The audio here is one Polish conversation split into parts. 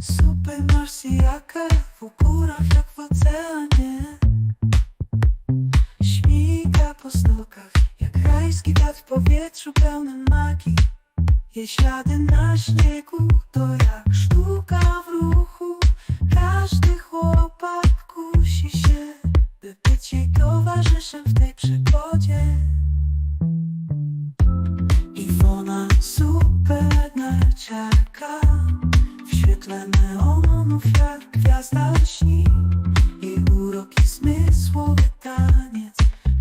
Super marsjaka w górach jak w oceanie. Śmiga po stokach jak rajski wiatr w powietrzu pełnym magii. Jej ślady na śniegu to jak sztuka w ruchu. Każdy chłopak kusi się by być jej towarzyszem w tej przygodzie gwiazda lśni Jej urok i zmysłowy taniec.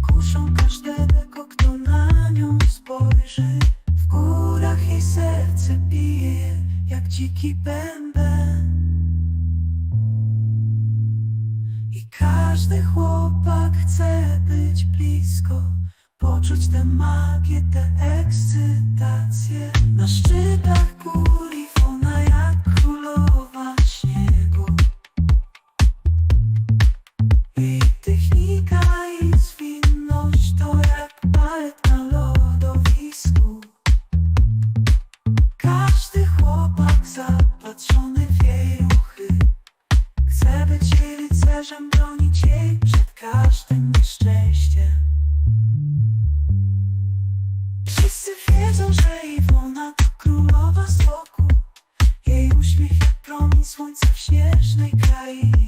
Kuszą każdego, kto na nią spojrzy. W górach jej serce bije jak dziki bęben. I każdy chłopak chce być blisko Poczuć tę magię, rycerzem, bronić jej przed każdym nieszczęściem. Wszyscy wiedzą, że Iwona to królowa stoku Jej uśmiech jak promień słońca w śnieżnej krainie